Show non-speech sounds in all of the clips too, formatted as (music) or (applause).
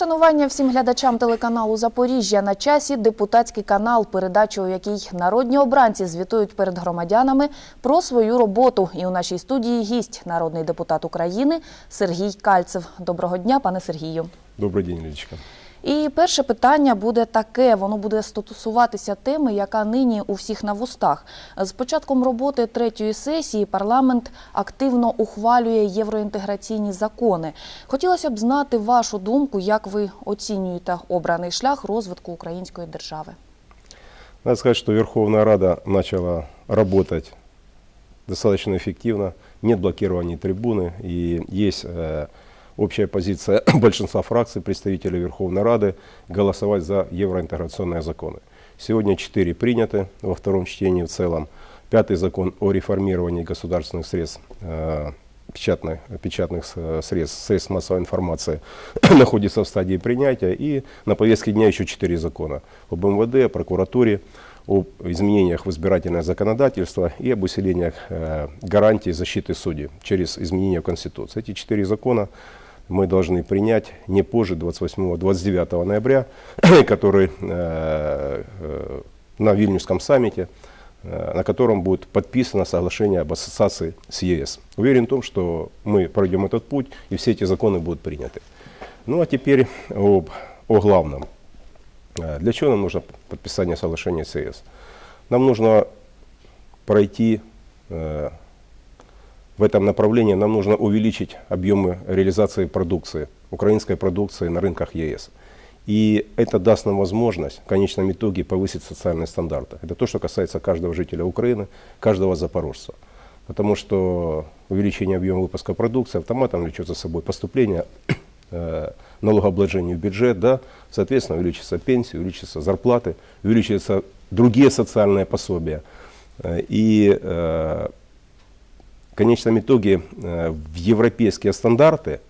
Шанування всім глядачам телеканалу Запоріжжя на часі депутатський канал, передача у якій народні обранці звітують перед громадянами про свою роботу. І у нашій студії гість народний депутат України Сергій Кальцев. Доброго дня, пане Сергію. Добрий день, Лидочка. І перше питання буде таке: воно буде стосуватися теми, яка нині у всіх на вустах. З початком роботи третьої сесії парламент активно ухвалює євроінтеграційні закони. Хотілося б знати вашу думку, як ви оцінюєте обраний шлях розвитку української держави. Надо сказать, что Верховная Рада начала работать достаточно эффективно. Нет блокирования трибуны и есть э, общая позиция (coughs) большинства фракций, представителей Верховной Рады, голосовать за евроинтеграционные законы. Сегодня четыре приняты во втором чтении в целом. Пятый закон о реформировании государственных средств, э, печатных, печатных с- средств, средств массовой информации (coughs) находится в стадии принятия. И на повестке дня еще четыре закона об МВД, о прокуратуре, об изменениях в избирательное законодательство и об усилениях э, гарантий защиты судей через изменения в Конституции. Эти четыре закона мы должны принять не позже 28-29 ноября, (coughs) который э, э, на Вильнюсском саммите, э, на котором будет подписано соглашение об ассоциации с ЕС. Уверен в том, что мы пройдем этот путь и все эти законы будут приняты. Ну а теперь об, о главном. Э, Для чего нам нужно подписание соглашения с ЕС? Нам нужно пройти э, в этом направлении, нам нужно увеличить объемы реализации продукции, украинской продукции на рынках ЕС. И это даст нам возможность в конечном итоге повысить социальные стандарты. Это то, что касается каждого жителя Украины, каждого запорожца. Потому что увеличение объема выпуска продукции автоматом влечет за собой поступление (coughs) э, налогообложения в бюджет, да, соответственно, увеличится пенсии, увеличатся зарплаты, увеличатся другие социальные пособия. Э, И э, в конечном итоге э, европейские стандарты,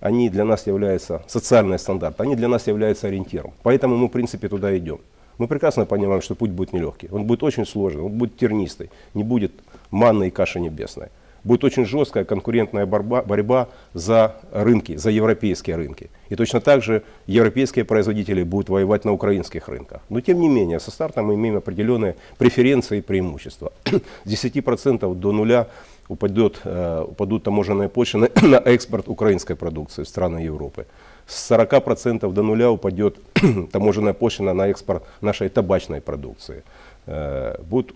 они для нас являются, социальные стандарты, они для нас являются ориентиром. Поэтому мы, в принципе, туда идем. Мы прекрасно понимаем, что путь будет нелегкий, он будет очень сложный, он будет тернистый, не будет манной и каши небесной. Будет очень жесткая конкурентная борьба, борьба за рынки, за европейские рынки. И точно так же европейские производители будут воевать на украинских рынках. Но тем не менее, со старта мы имеем определенные преференции и преимущества. (coughs) С 10% до нуля упадет, э, упадут таможенные пошлины (coughs) на экспорт украинской продукции в страны Европы. С 40% до нуля упадет (coughs) таможенная пошлина на экспорт нашей табачной продукции. Э, Будет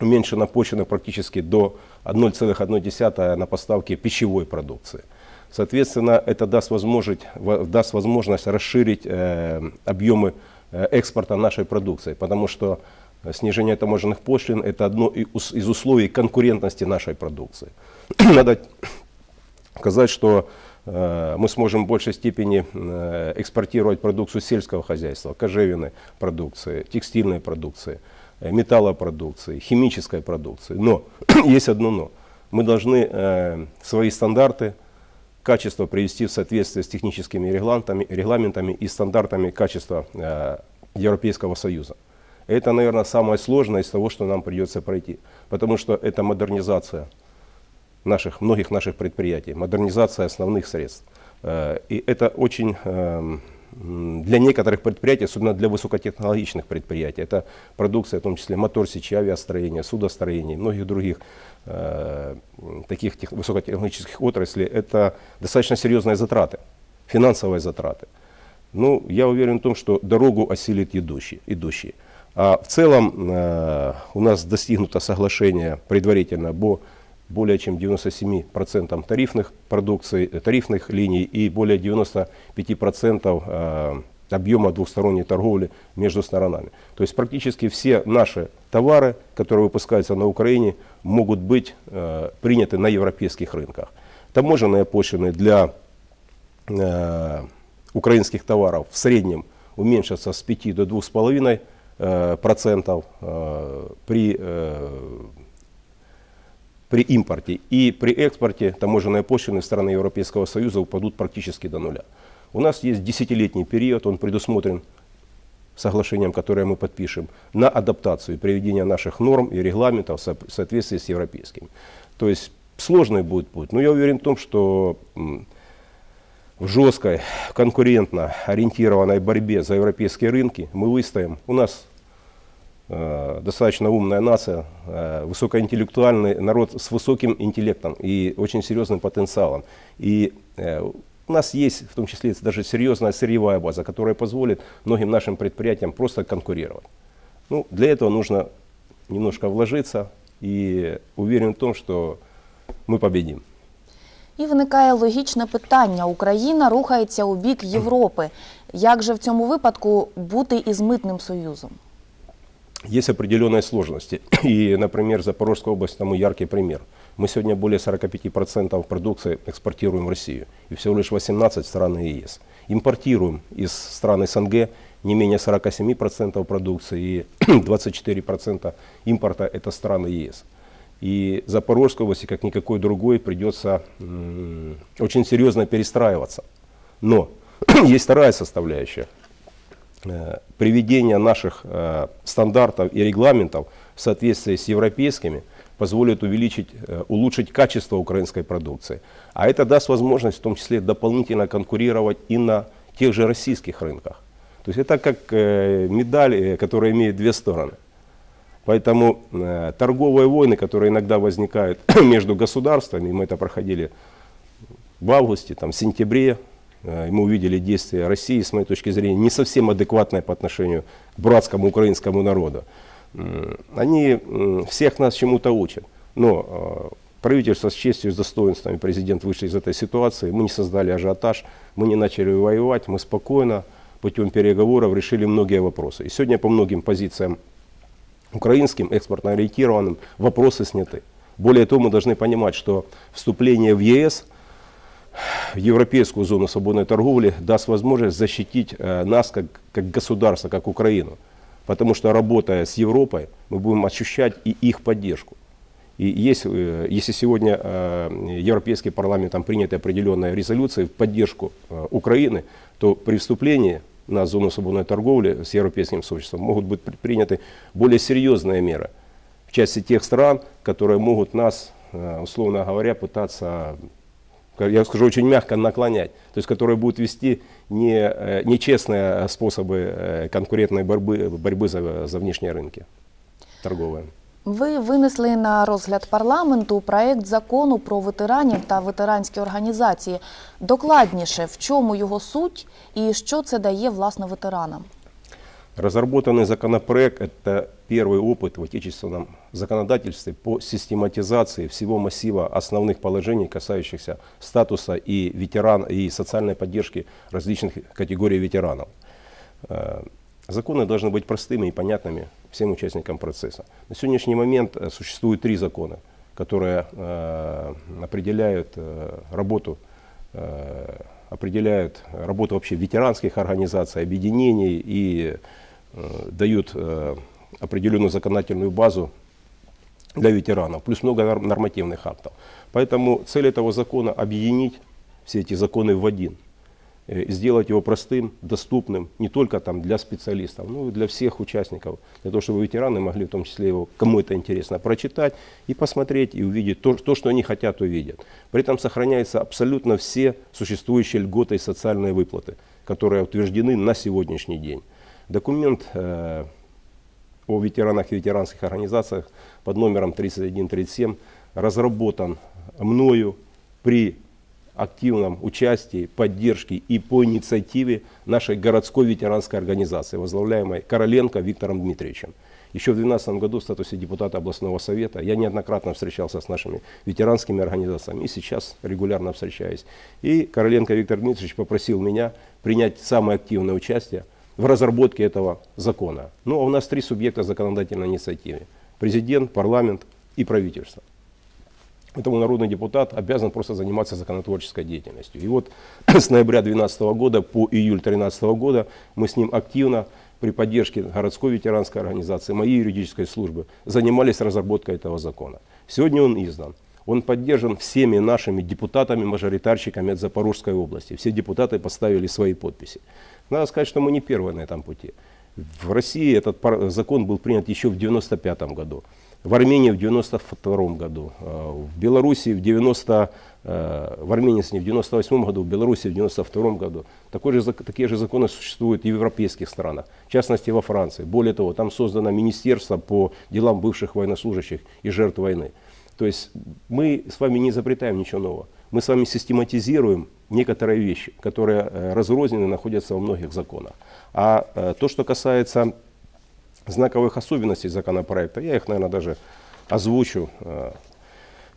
уменьшена пошлина практически до 1,1 на поставки пищевой продукции. Соответственно, это даст возможность, во- даст возможность расширить э, объемы экспорта нашей продукции, потому что снижение таможенных пошлин – это одно из условий конкурентности нашей продукции. (clears throat) Надо сказать, что э, мы сможем в большей степени э, экспортировать продукцию сельского хозяйства, кожевенной продукции, текстильной продукции, э, металлопродукции, химической продукции. Но (clears throat) есть одно но. Мы должны э, свои стандарты качества привести в соответствие с техническими регламентами, регламентами и стандартами качества э, Европейского Союза. Это, наверное, самое сложное из того, что нам придется пройти, потому что это модернизация наших, многих наших предприятий, модернизация основных средств. Э, И это очень эм, для некоторых предприятий, особенно для высокотехнологичных предприятий, это продукция, в том числе мотор сечи, авиастроения, судостроения многих других э, таких тех- высокотехнологических отраслей, это достаточно серьезные затраты, финансовые затраты. Ну, я уверен в том, что дорогу осилит идущий. идущий. А в целом э, у нас достигнуто соглашение предварительно по более чем 97% тарифных продукций, э, тарифных линий и более 95% э, объема двухсторонней торговли между сторонами. То есть практически все наши товары, которые выпускаются на Украине, могут быть приняты на европейских рынках. Таможенные пошлины для украинских товаров в среднем уменьшатся с 5 до 2,5% э, процентов э, при, э, при импорте. И при экспорте таможенные пошлины страны Европейского Союза упадут практически до нуля. У нас есть десятилетний период, он предусмотрен соглашением, которое мы подпишем, на адаптацию и приведение наших норм и регламентов в со- в соответствии с европейскими. То есть сложный будет путь, но я уверен в том, что в жесткой, конкурентно ориентированной борьбе за европейские рынки мы выстоим. У нас э, достаточно умная нация, э, высокоинтеллектуальный народ с высоким интеллектом и очень серьезным потенциалом. И э, у нас есть в том числе даже серьезная сырьевая база, которая позволит многим нашим предприятиям просто конкурировать. Ну, для этого нужно немножко вложиться и уверен в том, что мы победим. І виникає логічне питання: Україна рухається у бік Європи. Як же в цьому випадку бути із митним союзом? Есть определенные сложности. (clears throat) И, например, Запорожская область тому яркий пример. Мы сегодня более 45% продукции экспортируем в Россию. И всего лишь 18 стран ЕС. Импортируем из стран СНГ не менее 47% продукции и (clears throat) 24% импорта это страны ЕС. И Запорожской области, как никакой другой, придется очень серьезно перестраиваться. Но (clears throat) есть вторая составляющая приведение наших э, стандартов и регламентов в соответствии с европейскими позволит увеличить, э, улучшить качество украинской продукции. А это даст возможность в том числе дополнительно конкурировать и на тех же российских рынках. То есть это как э, медаль, э, которая имеет две стороны. Поэтому э, торговые войны, которые иногда возникают (coughs) между государствами, мы это проходили в августе, там, в сентябре, э, мы увидели действия России, с моей точки зрения, не совсем адекватное по отношению к братскому украинскому народу. Они всех нас чему-то учат. Но э, правительство с честью и с достоинством, президент вышли из этой ситуации, мы не создали ажиотаж, мы не начали воевать, мы спокойно путем переговоров решили многие вопросы. И сегодня по многим позициям украинским, экспортно ориентированным, вопросы сняты. Более того, мы должны понимать, что вступление в ЕС, в европейскую зону свободной торговли, даст возможность защитить нас как, как государство, как Украину. Потому что работая с Европой, мы будем ощущать и их поддержку. И есть, э, если сегодня э, Европейский парламент там приняты определенные резолюции в поддержку э, Украины, то при вступлении на зону свободной торговли с Европейским сообществом могут быть предприняты более серьезные меры в части тех стран, которые могут нас, условно говоря, пытаться, я скажу очень мягко, наклонять. То есть которые будут вести не, э, нечестные способы э, конкурентной борьбы, борьбы за, за внешние рынки торговые. Ви винесли на розгляд парламенту проект закону про ветеранів та ветеранські організації. Докладніше, в чому його суть і що це дає власне ветеранам? Разработанный законопроект – это первый опыт в отечественном законодательстве по систематизации всего массива основных положений, касающихся статуса и, ветеран, и социальной поддержки различных категорий ветеранов. Э, Законы должны быть простыми и понятными всем участникам процесса. На сегодняшний момент э, существует три закона, которые э, определяют работу определяют работу вообще ветеранских организаций, объединений и дают э, определенную законодательную базу для ветеранов, плюс много нор- нормативных актов. Поэтому цель этого закона объединить все эти законы в один, э, сделать его простым, доступным не только там для специалистов, но и для всех участников, для того, чтобы ветераны могли в том числе его, кому это интересно, прочитать и посмотреть и увидеть то, то, что они хотят увидеть. При этом сохраняются абсолютно все существующие льготы и социальные выплаты, которые утверждены на сегодняшний день. Документ э, о ветеранах и ветеранских организациях под номером 3137 разработан мною при активном участии, поддержке и по инициативе нашей городской ветеранской организации, возглавляемой Короленко Виктором Дмитриевичем. Еще в 2012 году в статусе депутата областного совета я неоднократно встречался с нашими ветеранскими организациями и сейчас регулярно встречаюсь. И Короленко Виктор Дмитриевич попросил меня принять самое активное участие в разработке этого закона. Ну а у нас три субъекта законодательной инициативы. Президент, парламент и правительство. Поэтому народный депутат обязан просто заниматься законотворческой деятельностью. И вот (coughs) с ноября 2012 года по июль 2013 года мы с ним активно при поддержке городской ветеранской организации, моей юридической службы, занимались разработкой этого закона. Сегодня он издан. Он поддержан всеми нашими депутатами-мажоритарщиками от Запорожской области. Все депутаты поставили свои подписи. Надо сказать, что мы не первые на этом пути. В России этот закон был принят еще в 1995 году. В Армении в 1992 году, э, в Белоруссии в 90, э, в Армении в 98 году, в Беларуси в 92 году. Такой же, такие же законы существуют и в европейских странах, в частности во Франции. Более того, там создано министерство по делам бывших военнослужащих и жертв войны. То есть мы с вами не изобретаем ничего нового. Мы с вами систематизируем некоторые вещи, которые э, разрознены находятся во многих законах. А э, то, что касается знаковых особенностей законопроекта, я их, наверное, даже озвучу. Э,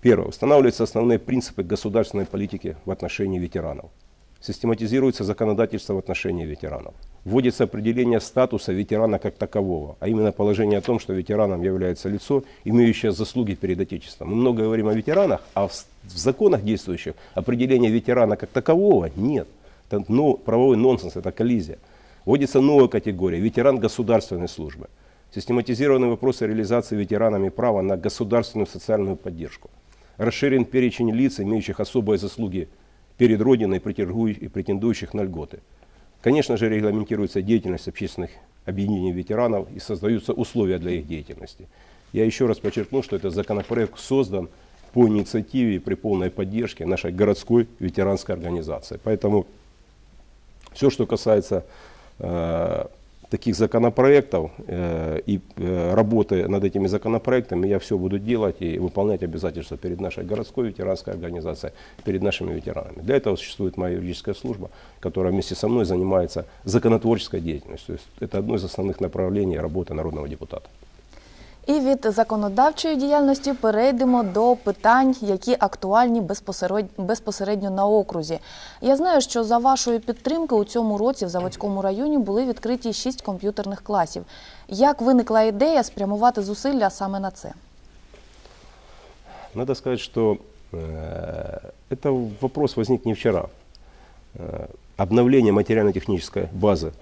Первое. Устанавливаются основные принципы государственной политики в отношении ветеранов. Систематизируется законодательство в отношении ветеранов. Вводится определение статуса ветерана как такового, а именно положение о том, что ветераном является лицо, имеющее заслуги перед Отечеством. Мы много говорим о ветеранах, а в, в законах действующих определения ветерана как такового нет. Это ну, правовой нонсенс, это коллизия. Вводится новая категория – ветеран государственной службы. Систематизированы вопросы реализации ветеранами права на государственную социальную поддержку. Расширен перечень лиц, имеющих особые заслуги перед Родиной и претендующих на льготы. Конечно же, регламентируется деятельность общественных объединений ветеранов и создаются условия для их деятельности. Я еще раз подчеркну, что этот законопроект создан по инициативе и при полной поддержке нашей городской ветеранской организации. Поэтому все, что касается э, таких законопроектов э, и э, работы над этими законопроектами, я все буду делать и выполнять обязательства перед нашей городской ветеранской организацией, перед нашими ветеранами. Для этого существует моя юридическая служба, которая вместе со мной занимается законотворческой деятельностью. То есть это одно из основных направлений работы народного депутата. І від законодавчої діяльності перейдемо до питань, які актуальні безпосередньо, безпосередньо на окрузі. Я знаю, що за вашої підтримки у цьому році в Заводському районі були відкриті шість комп'ютерних класів. Як виникла ідея спрямувати зусилля саме на це? Надо сказать, что э, это вопрос возник не вчера. Э, обновление материально-технической базы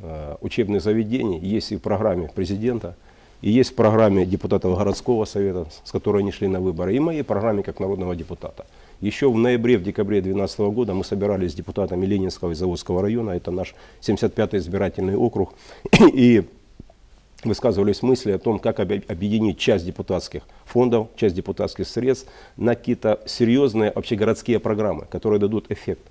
э, учебных заведений есть и в программе президента, и есть в программе депутатов городского совета, с которой они шли на выборы, и моей программе как народного депутата. Еще в ноябре, в декабре 2012 года мы собирались с депутатами Ленинского и Заводского района, это наш 75-й избирательный округ, (coughs) и высказывались мысли о том, как объединить часть депутатских фондов, часть депутатских средств на какие-то серьезные общегородские программы, которые дадут эффект.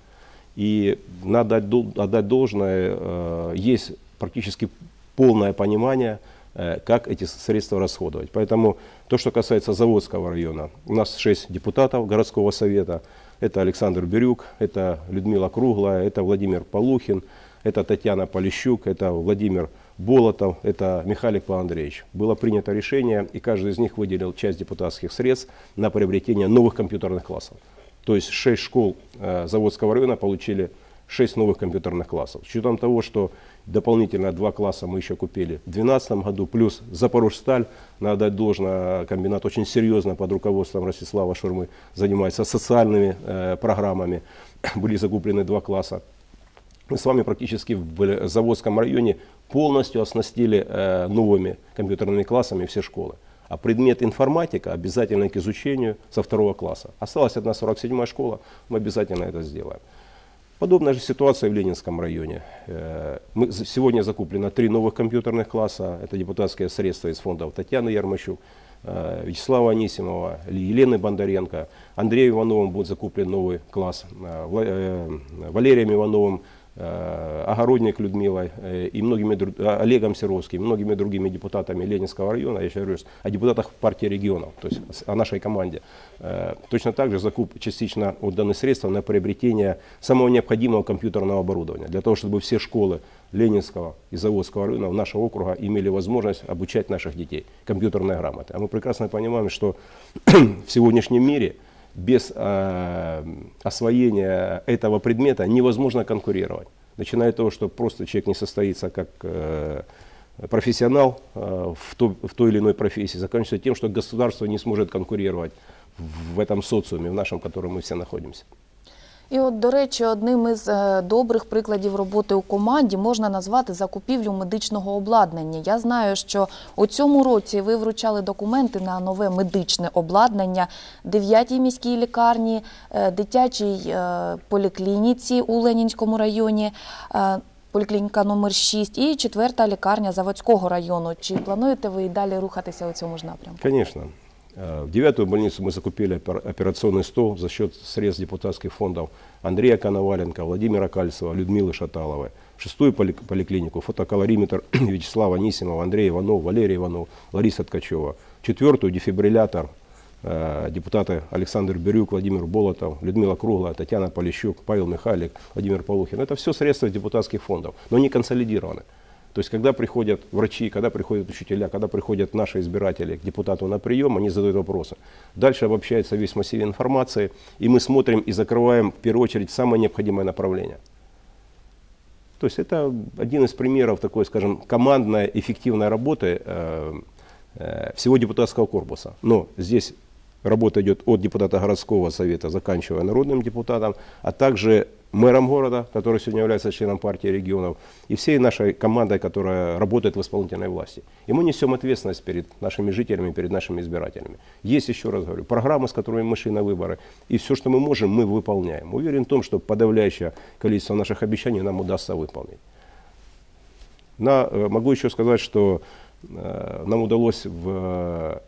И надо отдать дол- отдать должное, э, есть практически полное понимание, как эти средства расходовать. Поэтому то, что касается Заводского района, у нас 6 депутатов городского совета. Это Александр Бирюк, это Людмила Круглая, это Владимир Полухин, это Татьяна Полищук, это Владимир Болотов, это Михаил Павел Андреевич. Было принято решение, и каждый из них выделил часть депутатских средств на приобретение новых компьютерных классов. То есть 6 школ э, Заводского района получили 6 новых компьютерных классов. С учетом того, что дополнительно два класса мы еще купили в 2012 году, плюс Запорожсталь, надо дать должное, комбинат очень серьезно под руководством Ростислава Шурмы занимается социальными э, программами. (coughs) Были закуплены два класса. Мы с вами практически в Заводском районе полностью оснастили э, новыми компьютерными классами все школы. А предмет информатика обязательно к изучению со второго класса. Осталась одна 47-я школа, мы обязательно это сделаем. Подобная же ситуация в Ленинском районе. Э, Мы, сегодня закуплено три новых компьютерных класса. Это депутатские средства из фондов Татьяны Ярмощук, э, Вячеслава Анисимова, Елены Бондаренко. Андрею Ивановым будет закуплен новый класс. э, Валерием Ивановым, Огородник Людмилой э, и многими, а, Олегом Серовским, многими другими депутатами Ленинского района, я еще говорю о депутатах партии регионов, то есть о нашей команде. Э, Точно так же закуп частично отданы средства на приобретение самого необходимого компьютерного оборудования, для того, чтобы все школы Ленинского и Заводского районов нашего округа имели возможность обучать наших детей компьютерной грамоте. А мы прекрасно понимаем, что (clears throat) в сегодняшнем мире без э, освоения этого предмета невозможно конкурировать. Начиная от того, что просто человек не состоится как э, профессионал э, в, то- в той или иной профессии, заканчивая тем, что государство не сможет конкурировать в, этом социуме, в нашем, в котором мы все находимся. І от, до речі, одним із е, добрих прикладів роботи у команді можна назвати закупівлю медичного обладнання. Я знаю, що у цьому році ви вручали документи на нове медичне обладнання 9-й міській лікарні, е, дитячій е, поліклініці у Ленінському районі. Поліклініка номер 6 і четверта лікарня Заводського району. Чи плануєте ви і далі рухатися у цьому ж напрямку? Конечно. Э, В девятую больницу мы закупили опер- операционный стол за счет средств депутатских фондов Андрея Коноваленко, Владимира Кальцева, Людмилы Шаталовой. В шестую поли- поликлинику фотоколориметр (clears throat) Вячеслава Анисимова, Андрей Иванов, Валерий Иванов, Лариса Ткачева. В четвертую дефибриллятор э, депутаты Александр Бирюк, Владимир Болотов, Людмила Круглая, Татьяна Полищук, Павел Михайлик, Владимир Полухин. Это все средства депутатских фондов, но не консолидированы. То есть, когда приходят врачи, когда приходят учителя, когда приходят наши избиратели к депутату на прием, они задают вопросы. Дальше обобщается весь массив информации, и мы смотрим и закрываем в первую очередь самое необходимое направление. То есть это один из примеров такой, скажем, командной эффективной работы э, э, всего депутатского корпуса. Но здесь работа идет от депутата городского совета, заканчивая народным депутатом, а также мэром города, который сегодня является членом партии регионов, и всей нашей командой, которая работает в исполнительной власти. И мы несем ответственность перед нашими жителями, перед нашими избирателями. Есть, еще раз говорю, программы, с которыми мы шли на выборы, и все, что мы можем, мы выполняем. Уверен в том, что подавляющее количество наших обещаний нам удастся выполнить. На, э, могу еще сказать, что э, нам удалось в,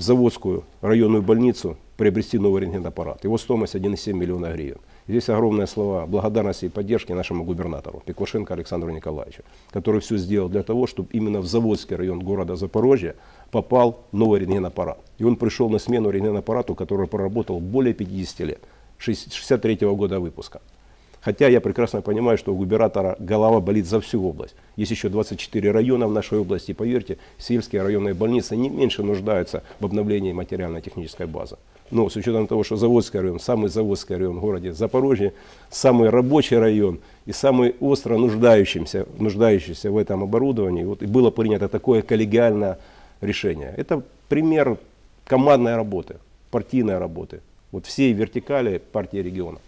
в Заводскую районную больницу приобрести новый рентгенаппарат. Его стоимость 1,7 миллиона гривен. Здесь огромные слова благодарности и поддержки нашему губернатору Пеклушенко Александру Николаевичу, который все сделал для того, чтобы именно в Заводский район города Запорожья попал новый рентгенаппарат. И он пришел на смену рентгенаппарату, который проработал более 50 лет, 63 года выпуска. Хотя я прекрасно понимаю, что у губернатора голова болит за всю область. Есть еще 24 района в нашей области. Поверьте, сельские районные больницы не меньше нуждаются в обновлении материально-технической базы. Но с учетом того, что Заводский район, самый Заводский район в городе Запорожье, самый рабочий район и самый остро нуждающийся, нуждающийся в этом оборудовании, вот и было принято такое коллегиальное решение. Это пример командной работы, партийной работы. Вот всей вертикали партии региона.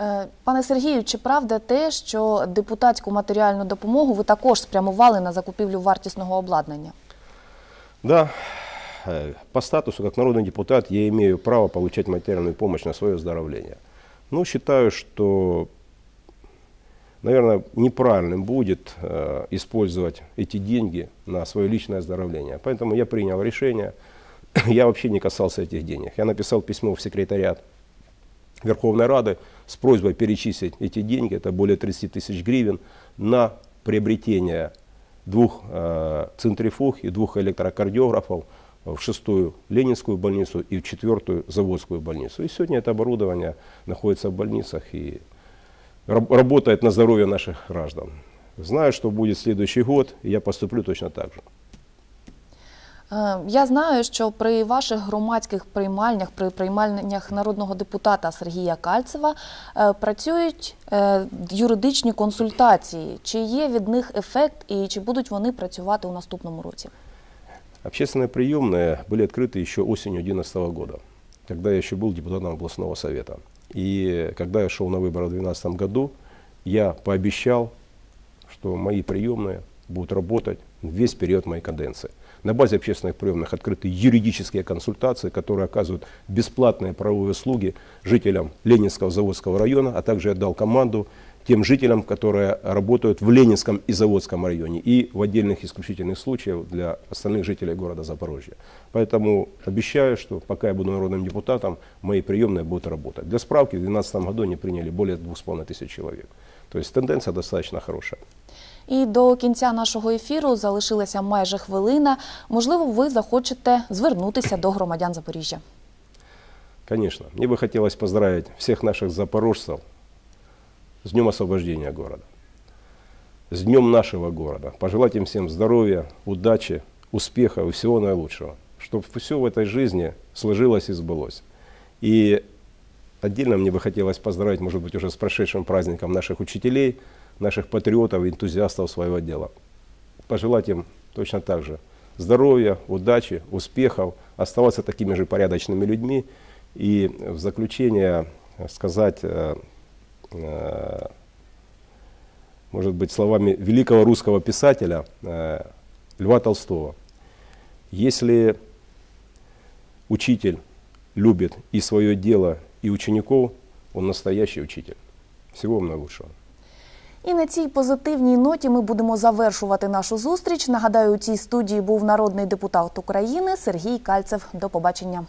Е, Пане Сергію, чи правда те, що депутатську матеріальну допомогу ви також спрямували на закупівлю вартісного обладнання? Да, э, по статусу, как народный депутат, я имею право получать материальную помощь на свое оздоровление. Но считаю, что, наверное, неправильным будет э, использовать эти деньги на свое личное оздоровление. Поэтому я принял решение, (clears throat) я вообще не касался этих денег. Я написал письмо в секретариат Верховной Рады с просьбой перечислить эти деньги, это более 30 тысяч гривен, на приобретение двух э, центрифуг и двух электрокардиографов в шестую Ленинскую больницу и в четвертую Заводскую больницу. И сегодня это оборудование находится в больницах и раб- работает на здоровье наших граждан. Знаю, что будет следующий год, и я поступлю точно так же. Е, Я знаю, що при ваших громадських приймальнях, при приймальнях народного депутата Сергія Кальцева е, працюють е, юридичні консультації. Чи є від них ефект і чи будуть вони працювати у наступному році? Общественные приемные были открыты еще осенью 2011 года, когда я еще был депутатом областного совета. И когда я шел на выборы в 2012 году, я пообещал, что мои приемные будут работать весь период моей каденции. На базе общественных приемных открыты юридические консультации, которые оказывают бесплатные правовые услуги жителям Ленинского Заводского района, а также я дал команду тем жителям, которые работают в Ленинском и Заводском районе и в отдельных исключительных случаях для остальных жителей города Запорожья. Поэтому обещаю, что пока я буду народным депутатом, мои приемные будут работать. Для справки, в 2012 году они приняли более 2,5 тысяч человек. То есть тенденция достаточно хорошая. І до кінця нашого ефіру залишилася майже хвилина. Можливо, ви захочете звернутися до громадян Запоріжжя. Конечно, мне бы хотелось поздравить всех наших запорожцев с Днем освобождения города, с Днем нашего города. Пожелать им всем здоровья, удачи, успеха и всего наилучшего. Чтобы все в этой жизни сложилось и сбылось. И отдельно мне бы хотелось поздравить, может быть, уже с прошедшим праздником наших учителей, наших патриотов энтузиастов своего дела. Пожелать им точно так же здоровья, удачи, успехов, оставаться такими же порядочными людьми. И в заключение сказать, э, э, может быть, словами великого русского писателя э, Льва Толстого. Если учитель любит и свое дело, и учеников, он настоящий учитель. Всего вам наилучшего. І на цій позитивній ноті ми будемо завершувати нашу зустріч. Нагадаю, у цій студії був народний депутат України Сергій Кальцев. До побачення.